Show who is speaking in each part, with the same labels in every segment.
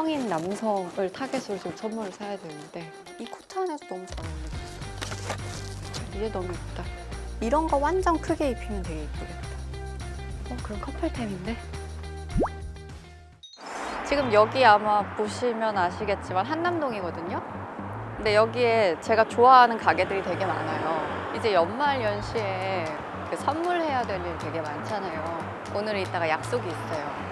Speaker 1: 성인 남성을 타겟으로 좀 선물을 사야 되는데 이 코트 안에도 너무 잘 어울리겠어. 이게 너무 예쁘다. 이런 거 완전 크게 입히면 되게 예쁘겠다. 어, 그럼 커플템인데? 지금 여기 아마 보시면 아시겠지만 한남동이거든요. 근데 여기에 제가 좋아하는 가게들이 되게 많아요. 이제 연말 연시에 그 선물해야 될 일 되게 많잖아요. 오늘 이따가 약속이 있어요.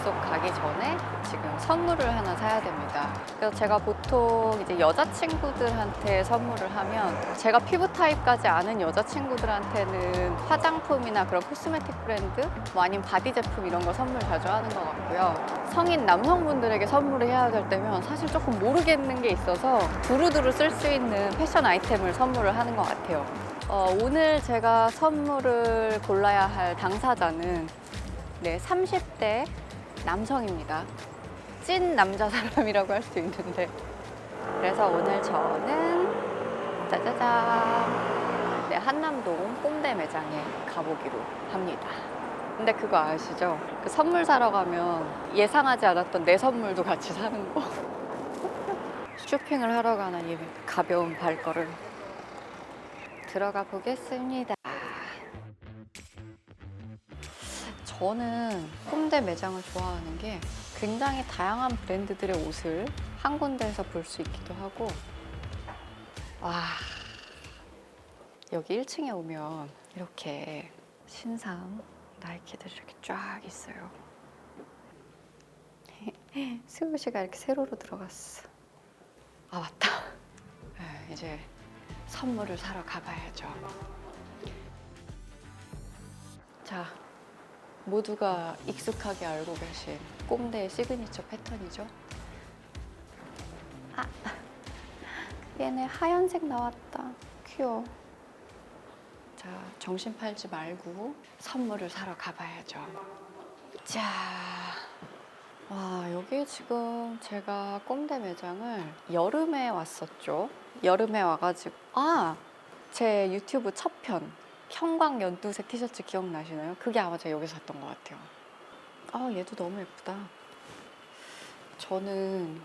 Speaker 1: 약속 가기 전에 지금 선물을 하나 사야 됩니다. 그래서 제가 보통 이제 여자친구들한테 선물을 하면 제가 피부 타입까지 아는 여자친구들한테는 화장품이나 그런 코스메틱 브랜드, 뭐 아니면 바디 제품 이런 거 선물 자주 하는 것 같고요. 성인 남성분들에게 선물을 해야 될 때면 사실 조금 모르겠는 게 있어서 두루두루 쓸 수 있는 패션 아이템을 선물을 하는 것 같아요. 어, 오늘 제가 선물을 골라야 할 당사자는 네, 30대 남성입니다. 찐 남자 사람이라고 할 수 있는데. 그래서 오늘 저는 짜자잔. 네, 한남동 꼼대 매장에 가보기로 합니다. 근데 그거 아시죠? 그 선물 사러 가면 예상하지 않았던 내 선물도 같이 사는 거. 쇼핑을 하러 가는 이 가벼운 발걸음. 들어가 보겠습니다. 저는 홈대 매장을 좋아하는 게 굉장히 다양한 브랜드들의 옷을 한 군데에서 볼 수 있기도 하고 와 여기 1층에 오면 이렇게 신상 나이키들 이렇게 쫙 있어요. 씨가 이렇게 세로로 들어갔어. 아 맞다. 네, 이제 선물을 사러 가봐야죠. 자, 모두가 익숙하게 알고 계신 꼼대의 시그니처 패턴이죠. 아, 얘네 하얀색 나왔다. 귀여워. 자, 정신 팔지 말고 선물을 사러 가봐야죠. 자, 와, 여기 지금 제가 꼼대 매장을 여름에 왔었죠. 여름에 와가지고, 아, 제 유튜브 첫 편. 형광 연두색 티셔츠 기억나시나요? 그게 아마 제가 여기서 샀던 것 같아요. 아, 얘도 너무 예쁘다. 저는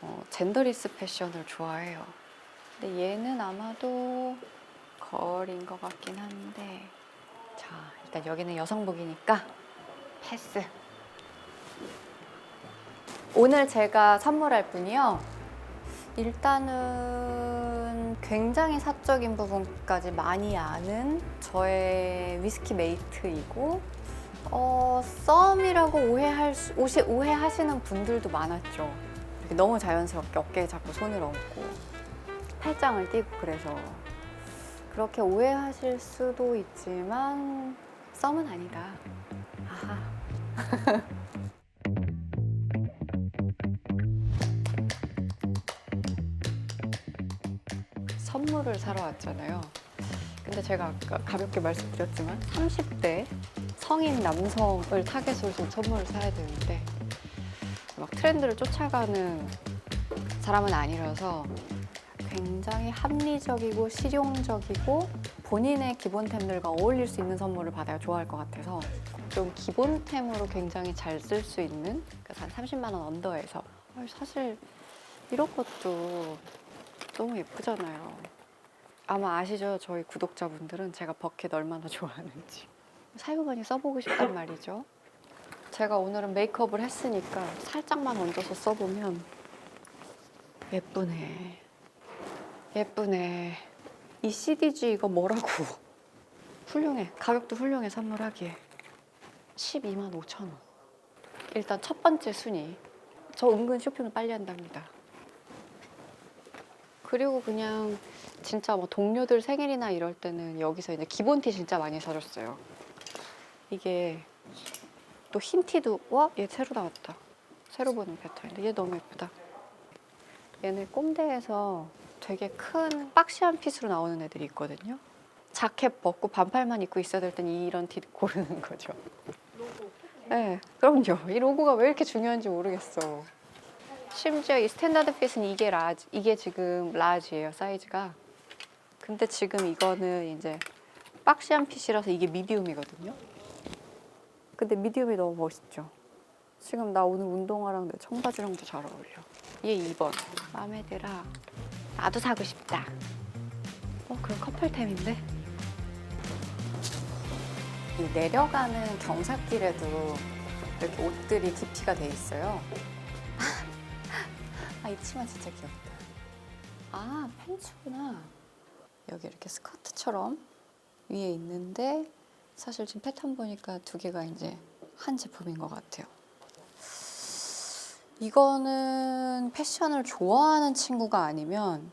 Speaker 1: 어, 젠더리스 패션을 좋아해요. 근데 얘는 아마도 걸인 것 같긴 한데. 자, 일단 여기는 여성복이니까 패스. 오늘 제가 선물할 분이요. 일단은 굉장히 사적인 부분까지 많이 아는 저의 위스키 메이트이고 어, 썸이라고 오해할 수, 오시, 오해하시는 분들도 많았죠. 이렇게 너무 자연스럽게 어깨에 자꾸 손을 얹고 팔짱을 띄고 그래서 그렇게 오해하실 수도 있지만 썸은 아니다. 아하. 선물을 사러 왔잖아요. 근데 제가 아까 가볍게 말씀드렸지만 30대 성인 남성을 타겟으로 좀 선물을 사야 되는데 막 트렌드를 쫓아가는 사람은 아니라서 굉장히 합리적이고 실용적이고 본인의 기본템들과 어울릴 수 있는 선물을 받아야 좋아할 것 같아서 좀 기본템으로 굉장히 잘 쓸 수 있는 그래서 한 30만 원 언더에서 사실 이런 것도 너무 예쁘잖아요. 아마 아시죠? 저희 구독자분들은 제가 버켓 얼마나 좋아하는지. 사용 많이 써보고 싶단 말이죠. 제가 오늘은 메이크업을 했으니까 살짝만 얹어서 써보면 예쁘네. 예쁘네. 이 CDG 이거 뭐라고? 훌륭해. 가격도 훌륭해 선물하기에. 12만 5천 원. 일단 첫 번째 순위. 저 은근 쇼핑을 빨리 한답니다. 그리고 그냥 진짜 뭐 동료들 생일이나 이럴 때는 여기서 이제 기본 티 진짜 많이 사줬어요. 이게 또 흰 티도 와? 얘 새로 나왔다. 새로 보는 패턴인데 얘 너무 예쁘다. 얘는 꼼대에서 되게 큰 박시한 핏으로 나오는 애들이 있거든요. 자켓 벗고 반팔만 입고 있어야 될 땐 이런 티 고르는 거죠. 네, 그럼요. 이 로고가 왜 이렇게 중요한지 모르겠어. 심지어 이 스탠다드 핏은 이게 라지, 이게 지금 라지예요 사이즈가. 근데 지금 이거는 이제 박시한 핏이라서 이게 미디움이거든요. 근데 미디움이 너무 멋있죠. 지금 나 오늘 운동화랑 내 청바지랑도 잘 어울려. 얘 2번. 마음에 들어. 나도 사고 싶다. 어, 그럼 커플템인데? 이 내려가는 경사길에도 이렇게 옷들이 DP가 돼 있어요. 아, 이 치마 진짜 귀엽다. 아, 팬츠구나. 여기 이렇게 스커트처럼 위에 있는데 사실 지금 패턴 보니까 두 개가 이제 한 제품인 것 같아요. 이거는 패션을 좋아하는 친구가 아니면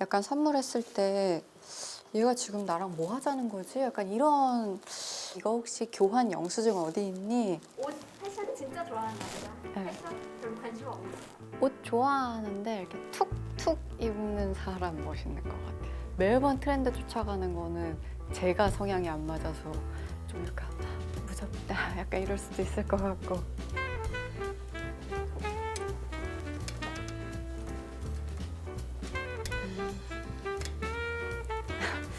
Speaker 1: 약간 선물했을 때 얘가 지금 나랑 뭐 하자는 거지? 약간 이런 이거 혹시 교환 영수증 어디 있니?
Speaker 2: 옷 패션 진짜 좋아하는 남자.
Speaker 1: 네.
Speaker 2: 패션.
Speaker 1: 옷 좋아하는데 이렇게 툭툭 입는 사람 멋있는 것 같아요. 매번 트렌드 쫓아가는 거는 제가 성향이 안 맞아서 좀 약간 무섭다 약간 이럴 수도 있을 것 같고 음.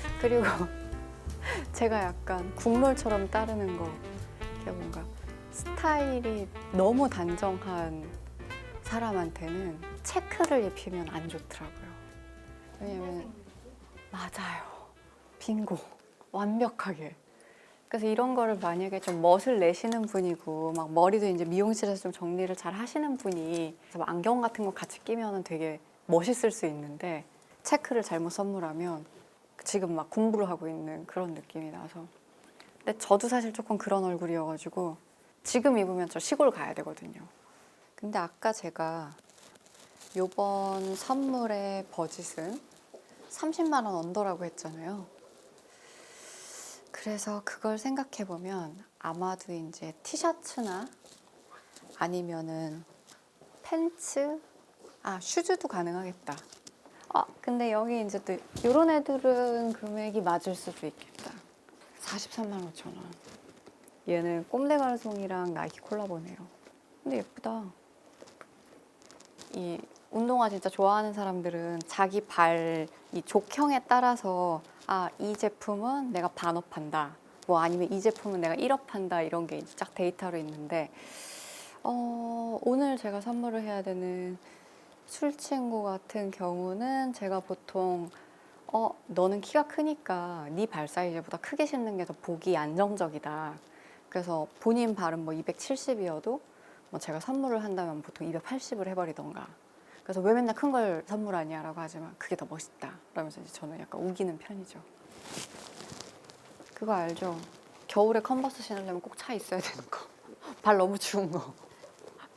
Speaker 1: 그리고 제가 약간 국룰처럼 따르는 거 뭔가 스타일이 너무 단정한 사람한테는 체크를 입히면 안 좋더라고요. 왜냐면 맞아요. 빙고. 완벽하게. 그래서 이런 거를 만약에 좀 멋을 내시는 분이고 막 머리도 이제 미용실에서 좀 정리를 잘 하시는 분이 막 안경 같은 거 같이 끼면은 되게 멋있을 수 있는데 체크를 잘못 선물하면 지금 막 공부를 하고 있는 그런 느낌이 나서 근데 저도 사실 조금 그런 얼굴이어가지고 지금 입으면 저 시골 가야 되거든요. 근데 아까 제가 요번 선물의 버짓은 30만 원 언더라고 했잖아요. 그래서 그걸 생각해 보면 아마도 이제 티셔츠나 아니면은 팬츠, 아 슈즈도 가능하겠다. 아 근데 여기 이제 또 이런 애들은 금액이 맞을 수도 있겠다. 43만 5천 원. 얘는 꼼데 가르송이랑 나이키 콜라보네요. 근데 예쁘다. 이 운동화 진짜 좋아하는 사람들은 자기 발 이 족형에 따라서 아 이 제품은 내가 반업 한다. 뭐 아니면 이 제품은 내가 1업 한다 이런 게 쫙 데이터로 있는데 어, 오늘 제가 선물을 해야 되는 술 친구 같은 경우는 제가 보통 어 너는 키가 크니까 네 발 사이즈보다 크게 신는 게 더 보기 안정적이다. 그래서 본인 발은 뭐 270이어도 뭐 제가 선물을 한다면 보통 280을 해버리던가. 그래서 왜 맨날 큰 걸 선물하냐라고 하지만 그게 더 멋있다. 그러면서 이제 저는 약간 우기는 편이죠. 그거 알죠? 겨울에 컨버스 신으려면 꼭 차 있어야 되는 거. 발 너무 추운 거.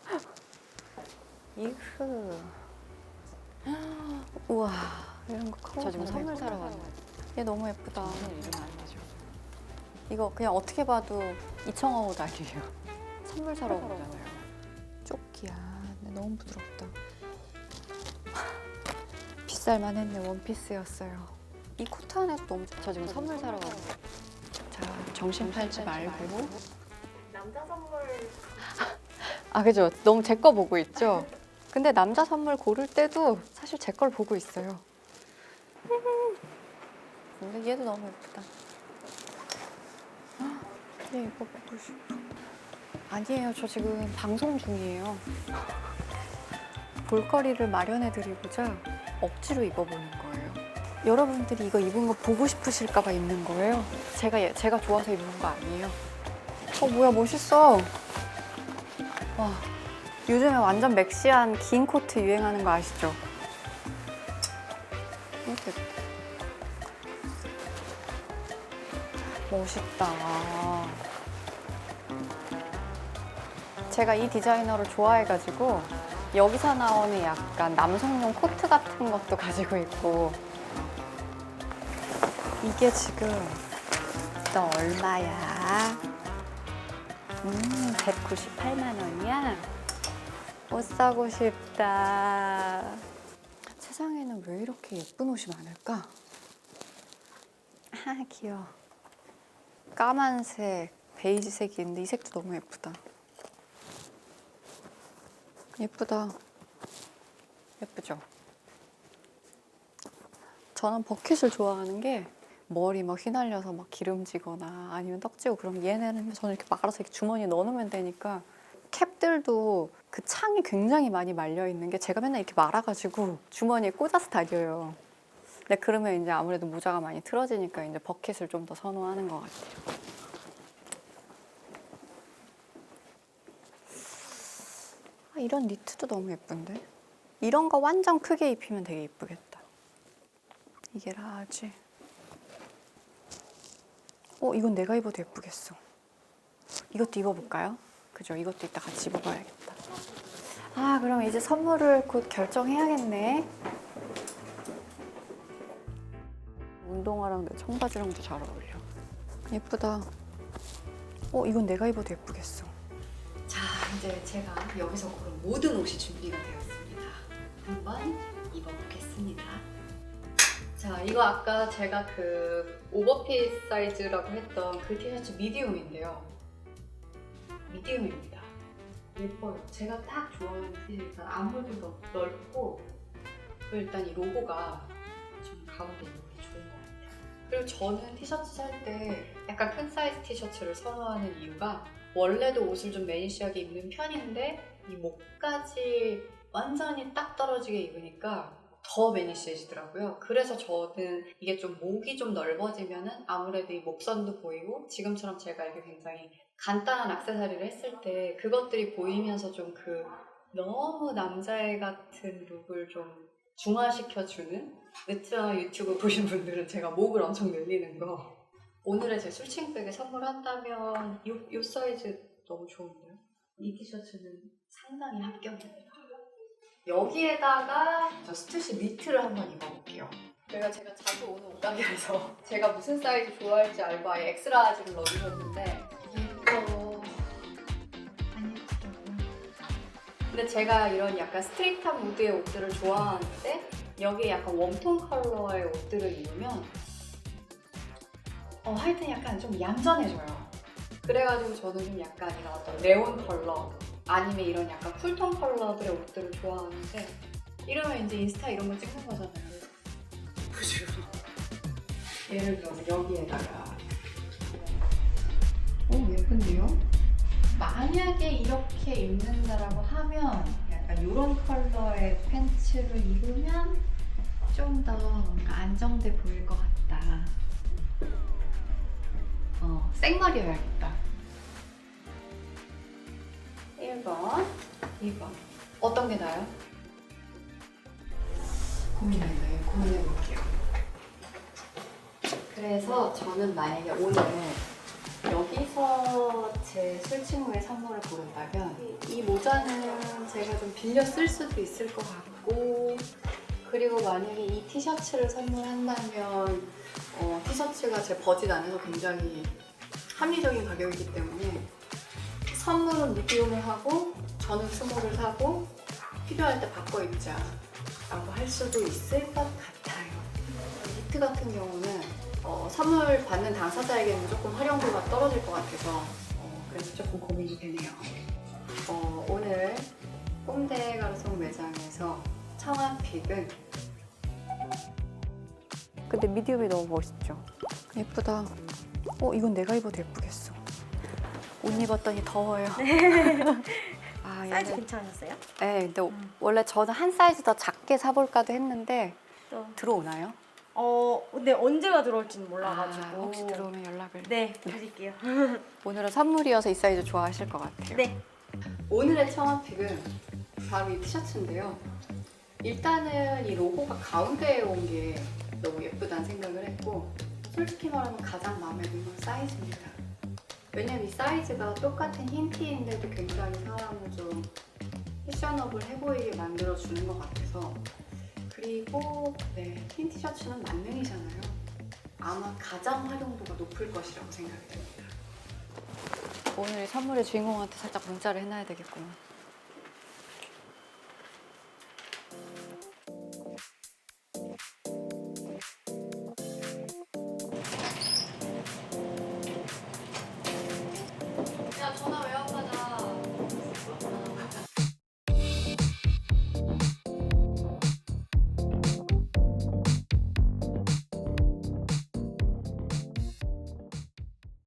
Speaker 1: 이흐. 우와 이런 거 커버. 저 지금 선물 사러 왔는데. 얘 너무 예쁘다. 이거 그냥 어떻게 봐도 이청아 옷 아니에요. 선물 사러 온 거잖아요. 근데 너무 부드럽다. 비쌀만 했네 원피스였어요. 이 코트 안에 너무 좋- 저 지금 선물 사러 왔는데. 자 정신 팔지 말고.
Speaker 2: 남자 선물
Speaker 1: 아 그죠. 너무 제 거 보고 있죠. 근데 남자 선물 고를 때도 사실 제 걸 보고 있어요. 근데 얘도 너무 예쁘다. 얘 이거 보고 싶어. 아니에요. 저 지금 방송 중이에요. 볼거리를 마련해 드리고자 억지로 입어보는 거예요. 여러분들이 이거 입은 거 보고 싶으실까봐 입는 거예요. 제가 얘- 제가 좋아서 입는 거 아니에요. 어 뭐야 멋있어. 와 요즘에 완전 맥시한 긴 코트 유행하는 거 아시죠? 멋있다. 제가 이 디자이너를 좋아해가지고 여기서 나오는 약간 남성용 코트 같은 것도 가지고 있고 이게 지금 너 얼마야? 음, 198만 원이야? 옷 사고 싶다. 세상에는 왜 이렇게 예쁜 옷이 많을까? 아, 귀여워. 까만색, 베이지색이 있는데 이 색도 너무 예쁘다. 예쁘다. 예쁘죠? 저는 버킷을 좋아하는 게 머리 막 휘날려서 막 기름지거나 아니면 떡지고 그러면 얘네는 저는 이렇게 말아서 이렇게 주머니에 넣어놓으면 되니까 캡 립들도 그 창이 굉장히 많이 말려 있는 게 제가 맨날 이렇게 말아가지고 주머니에 꽂아서 다녀요. 근데 그러면 이제 아무래도 모자가 많이 틀어지니까 이제 버킷을 좀 더 선호하는 것 같아요. 이런 니트도 너무 예쁜데? 이런 거 완전 크게 입히면 되게 예쁘겠다. 이게 라지. 어, 이건 내가 입어도 예쁘겠어. 이것도 입어볼까요? 그죠? 이것도 이따 같이 입어봐야겠다. 아, 그럼 이제 선물을 곧 결정해야겠네. 운동화랑 내 청바지랑도 잘 어울려. 예쁘다. 어, 이건 내가 입어도 예쁘겠어. 자, 이제 제가 여기서 고른 모든 옷이 준비가 되었습니다. 한번 입어보겠습니다. 자, 이거 아까 제가 그 오버핏 사이즈라고 했던 그 티셔츠 미디움인데요. 미디움입니다. 예뻐요. 제가 딱 좋아하는 티셔츠. 아무래도 넓- 넓고 일단 이 로고가 좀 가운데 있는 게 좋은 것 같아요. 그리고 저는 티셔츠 살 때 약간 큰 사이즈 티셔츠를 선호하는 이유가 원래도 옷을 좀 매니시하게 입는 편인데 이 목까지 완전히 딱 떨어지게 입으니까 더 매니시해지더라고요. 그래서 저는 이게 좀 목이 좀 넓어지면은 아무래도 이 목선도 보이고 지금처럼 제가 이렇게 굉장히 간단한 액세서리를 했을 때 그것들이 보이면서 좀 그 너무 남자애 같은 룩을 좀 중화시켜주는 느트나 유튜브 보신 분들은 제가 목을 엄청 늘리는 거 오늘의 제 술친백에 선물한다면 이, 이 사이즈 너무 좋은데요? 이 티셔츠는 상당히 합격입니다. 여기에다가 저 스투시 니트를 한번 입어볼게요. 내가 제가 자주 오는 옷가게라서 제가 무슨 사이즈 좋아할지 알고 아예 엑스라지를 넣어주셨는데 예뻐. 안 예쁘다고요? 근데 제가 이런 약간 스트릿한 무드의 옷들을 좋아하는데 여기에 약간 웜톤 컬러의 옷들을 입으면 어, 하여튼 약간 좀 얌전해져요. 그래가지고 저는 좀 약간 이런 어떤 네온 컬러 아니면 이런 약간 쿨톤 컬러들의 옷들을 좋아하는데 이러면 이제 인스타 이런 거 찍는 거잖아요. 그죠? 예를 들어서 여기에다가 오 예쁜데요? 만약에 이렇게 입는다라고 하면 약간 이런 컬러의 팬츠를 입으면 좀 더 안정돼 보일 것 같다. 어, 생머리여야겠다. 1번, 2번. 어떤 게 나아요? 고민해봐요. 고민해볼게요. 그래서 저는 만약에 오늘 여기서 제 술친구의 선물을 고른다면 이 모자는 제가 좀 빌려 쓸 수도 있을 것 같고 그리고 만약에 이 티셔츠를 선물한다면 어, 티셔츠가 제 버짓 안에서 굉장히 합리적인 가격이기 때문에 선물은 미디움을 하고 저는 스몰을 사고 필요할 때 바꿔 입자 라고 할 수도 있을 것 같아요. 니트 같은 경우는 어, 선물 받는 당사자에게는 조금 활용도가 떨어질 것 같아서 어, 그래서 조금 고민이 되네요. 어, 오늘 꼼대 가로속 매장에서 청아픽은 근데 미디움이 너무 멋있죠 예쁘다 어 이건 내가 입어도 예쁘겠어 옷 입었더니 더워요 아,
Speaker 3: 사이즈
Speaker 1: 얘는-
Speaker 3: 괜찮으세요?
Speaker 1: 네, 근데
Speaker 3: 음.
Speaker 1: 원래 저는 한 사이즈 더 작게 사볼까도 했는데
Speaker 3: 또.
Speaker 1: 들어오나요?
Speaker 3: 어, 근데 언제가 들어올지는 몰라가지고.
Speaker 1: 아, 혹시 들어오면 연락을.
Speaker 3: 네, 드릴게요.
Speaker 1: 오늘은 선물이어서 이 사이즈 좋아하실 것 같아요.
Speaker 3: 네.
Speaker 1: 오늘의 청아픽은 바로 이 티셔츠인데요. 일단은 이 로고가 가운데에 온 게 너무 예쁘다는 생각을 했고 솔직히 말하면 가장 마음에 드는 건 사이즈입니다. 왜냐면 이 사이즈가 똑같은 흰 티인데도 굉장히 사람을 좀 패셔너블 해 보이게 만들어주는 것 같아서 그리고 네, 흰 티셔츠는 만능이잖아요. 아마 가장 활용도가 높을 것이라고 생각이 듭니다. 오늘 선물의 주인공한테 살짝 문자를 해놔야 되겠구나.